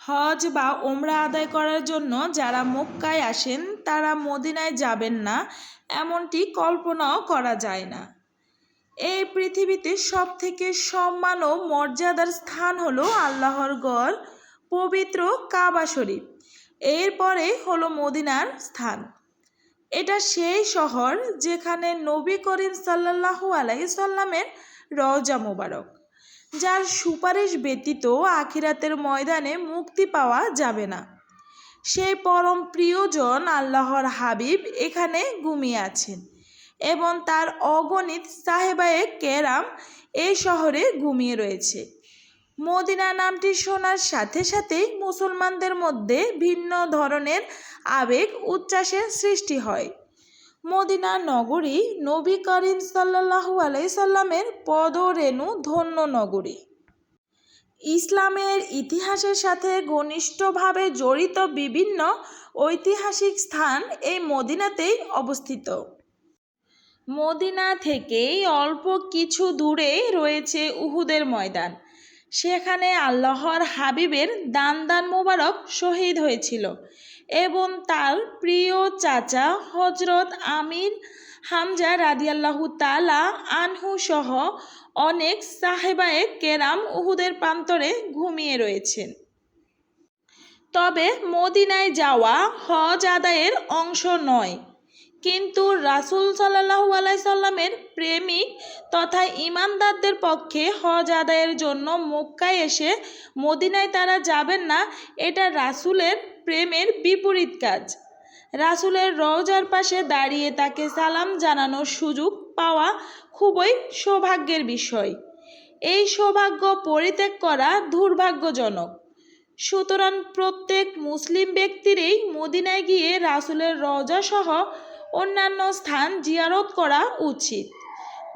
হজ বা ওমরা আদায় করার জন্য যারা মক্কায় আসেন, তারা মদিনায় যাবেন না, এমনটি কল্পনাও করা যায় না। এই পৃথিবীতে সব থেকে সম্মান ও মর্যাদার স্থান হলো আল্লাহর গড়, পবিত্র কাবা শরীফ। এরপরে হলো মদিনার স্থান। এটা সেই শহর যেখানে নবী করিম সাল্লাল্লাহু আলাই সাল্লামের রওজা মোবারক। যার সুপারিশ ব্যতীত আখিরাতের ময়দানে মুক্তি পাওয়া যাবে না। সেই পরম প্রিয়জন আল্লাহর হাবিব এখানে ঘুমিয়ে আছেন এবং তার অগণিত সাহেবায়ে কেরাম এই শহরে ঘুমিয়ে রয়েছে। মদিনা নামটি শোনার সাথে সাথেই মুসলমানদের মধ্যে ভিন্ন ধরনের আবেগ, উচ্ছ্বাসের সৃষ্টি হয়। মদিনা নগরী নবী করিম সাল্লাহু আলাইসাল্লামের পদরেণু ধন্য নগরী। ইসলামের ইতিহাসের সাথে ঘনিষ্ঠভাবে জড়িত বিভিন্ন ঐতিহাসিক স্থান এই মদিনাতেই অবস্থিত। মদিনা থেকেই অল্প কিছু দূরে রয়েছে উহুদের ময়দান। সেখানে আল্লাহর হাবিবের দান দান মোবারক শহীদ হয়েছিল এবং তার প্রিয় চাচা হজরত আমির হামজা রাদিয়াল্লাহু তালা আনহু সহ অনেক সাহেবায়ে কেরাম উহুদের প্রান্তরে ঘুমিয়ে রয়েছেন। তবে মদিনায় যাওয়া হজ আদায়ের অংশ নয়। কিন্তু রাসুল সাল্লাহু আলাইসাল্লামের প্রেমিক তথা ইমানদারদের পক্ষে হজ আদায়ের জন্য মক্কায় এসে মদিনায় তারা যাবেন না, এটা রাসুলের প্রেমের বিপরীত কাজ। রাসুলের রওজার পাশে দাঁড়িয়ে তাকে সালাম জানানোর সুযোগ পাওয়া খুবই সৌভাগ্যের বিষয়। এই সৌভাগ্য পরিত্যাগ করা দুর্ভাগ্যজনক। সুতরাং প্রত্যেক মুসলিম ব্যক্তিরই মদিনায় গিয়ে রাসুলের রওজা সহ অন্যান্য স্থান জিয়ারত করা উচিত।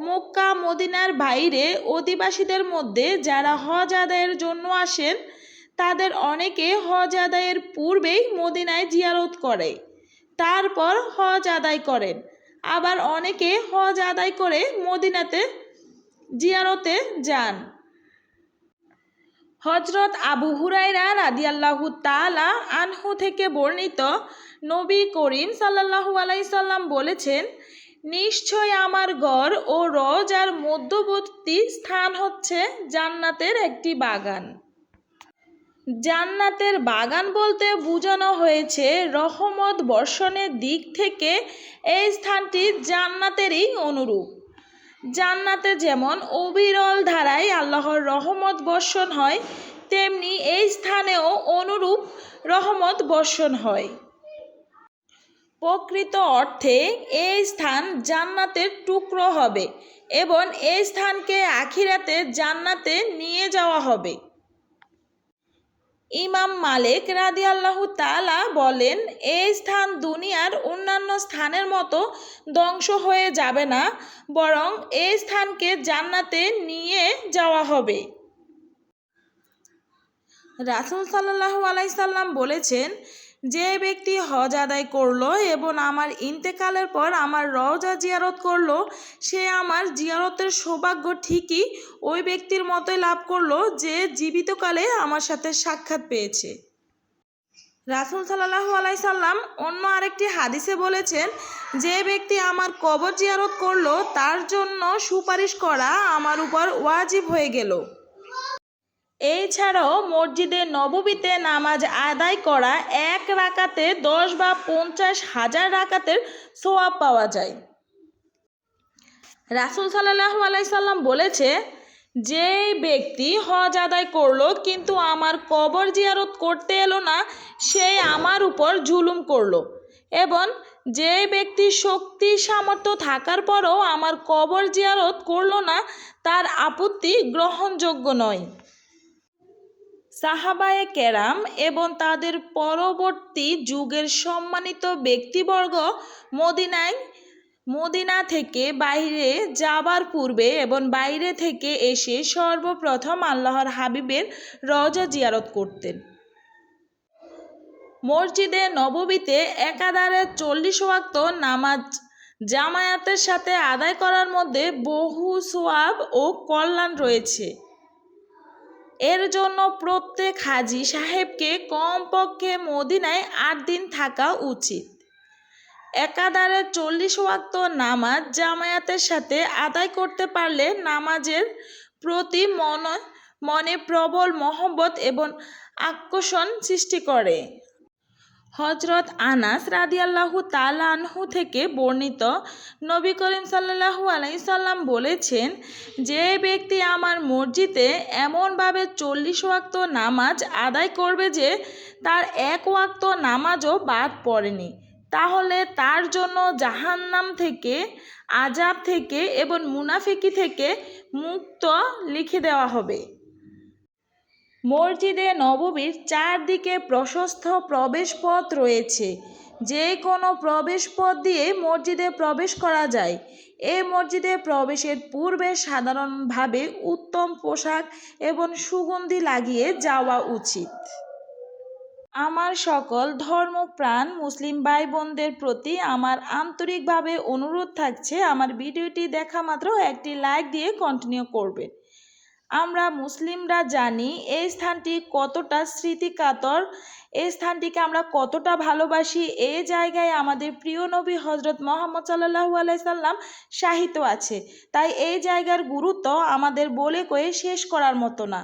মক্কা, মদিনার বাইরে অধিবাসীদের মধ্যে যারা হজ আদায়ের জন্য আসেন, তাদের অনেকে হজ আদায়ের পূর্বেই মদিনায় জিয়ারত করে। তারপর হজ আদায় করেন। আবার অনেকে হজ আদায় করে মদিনাতে জিয়ারতে যান। হজরত আবু হুরাইরা রাদিয়াল্লাহু তালা আনহু থেকে বর্ণিত নবী করিম সাল্লাহু আলাইসাল্লাম বলেছেন, নিশ্চয় আমার গড় ও রজার মধ্যবর্তী স্থান হচ্ছে জান্নাতের একটি বাগান। জান্নাতের বাগান বলতে বোঝানো হয়েছে রহমত বর্ষণের দিক থেকে এই স্থানটি জান্নাতেরই অনুরূপ। জান্নাতে যেমন অবিরল ধারায় আল্লাহর রহমত বর্ষণ হয়, তেমনি এই স্থানেও অনুরূপ রহমত বর্ষণ হয়। প্রকৃত অর্থে এই স্থান জান্নাতের টুকরো হবে এবং এই স্থানকে আখিরাতে জান্নাতে নিয়ে যাওয়া হবে। ইমাম মালিক রাদি আল্লাহ তালা বলেন, এই স্থান দুনিয়ার অন্যান্য স্থানের মতো ধ্বংস হয়ে যাবে না, বরং এই স্থানকে জান্নাতে নিয়ে যাওয়া হবে। রাসুল সাল্লাহ আলাইসাল্লাম বলেছেন যে ব্যক্তি হজ আদায় করল এবং আমার ইন্তেকালের পর আমার রওজা জিয়ারত করল, সে আমার জিয়ারতের সৌভাগ্য ঠিকই ওই ব্যক্তির মতোই লাভ করল যে জীবিতকালে আমার সাথে সাক্ষাৎ পেয়েছে। রাসুল সাল্লাহু আলাইসাল্লাম অন্য আরেকটি হাদিসে বলেছেন, যে ব্যক্তি আমার কবর জিয়ারত করল, তার জন্য সুপারিশ করা আমার উপর ওয়াজিব হয়ে গেল। এছাড়াও মসজিদে নববীতে নামাজ আদায় করা এক রাকাতে দশ বা পঞ্চাশ হাজার রাকাতের সোয়াব পাওয়া যায়। রাসুল সাল্লাহ আলাইসাল্লাম বলেছে যে ব্যক্তি হজ আদায় করল কিন্তু আমার কবর জিয়ারত করতে এলো না, সে আমার উপর জুলুম করল। এবং যে ব্যক্তি শক্তি সামর্থ্য থাকার পরও আমার কবর জিয়ারত করল না, তার আপত্তি গ্রহণযোগ্য নয়। সাহাবায়ে কেরাম এবং তাদের পরবর্তী যুগের সম্মানিত ব্যক্তিবর্গ মদিনায়, মদিনা থেকে বাইরে যাবার পূর্বে এবং বাইরে থেকে এসে সর্বপ্রথম আল্লাহর হাবিবের রজা জিয়ারত করতেন। মসজিদে নববীতে একাধারে চল্লিশ ওয়াক্ত নামাজ জামায়াতের সাথে আদায় করার মধ্যে বহু সোয়াব ও কল্যাণ রয়েছে। এর জন্য প্রত্যেক হাজি সাহেবকে কমপক্ষে মদিনায় আট দিন থাকা উচিত। একাধারে চল্লিশ ওয়াক্ত নামাজ জামায়াতের সাথে আদায় করতে পারলে নামাজের প্রতি মন মনে প্রবল মহব্বত এবং আকর্ষণ সৃষ্টি করে। হজরত আনাস রাদিয়াল্লাহু তাআলা আনহু থেকে বর্ণিত নবী করিম সাল্লাল্লাহু আলাইহি সাল্লাম বলেছেন, যে ব্যক্তি আমার মসজিদে এমনভাবে চল্লিশ ওয়াক্ত নামাজ আদায় করবে যে তার এক ওয়াক্ত নামাজও বাদ পড়েনি, তাহলে তার জন্য জাহান্নাম থেকে আজাব থেকে এবং মুনাফিকি থেকে মুক্ত লিখে দেওয়া হবে। মসজিদে নববীর চারদিকে প্রশস্ত প্রবেশপথ রয়েছে। যে কোনো প্রবেশপথ দিয়ে মসজিদে প্রবেশ করা যায়। এই মসজিদে প্রবেশের পূর্বে সাধারণভাবে উত্তম পোশাক এবং সুগন্ধি লাগিয়ে যাওয়া উচিত। আমার সকল ধর্মপ্রাণ মুসলিম ভাই বোনদের প্রতি আমার আন্তরিকভাবে অনুরোধ থাকছে আমার ভিডিওটি দেখা মাত্র একটি লাইক দিয়ে কন্টিনিউ করবেন। আমরা মুসলিমরা জানি এই স্থানটি কতটা স্মৃতিকাতর, এই স্থানটিকে আমরা কতটা ভালোবাসি, এই জায়গায় আমাদের প্রিয় নবী হজরত মোহাম্মদ সাল্লাহু আলাইসাল্লাম সাহিত্য আছে। তাই এই জায়গার গুরুত্ব আমাদের বলে কয়ে শেষ করার মতো না।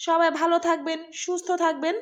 সবাই ভালো থাকবেন, সুস্থ থাকবেন।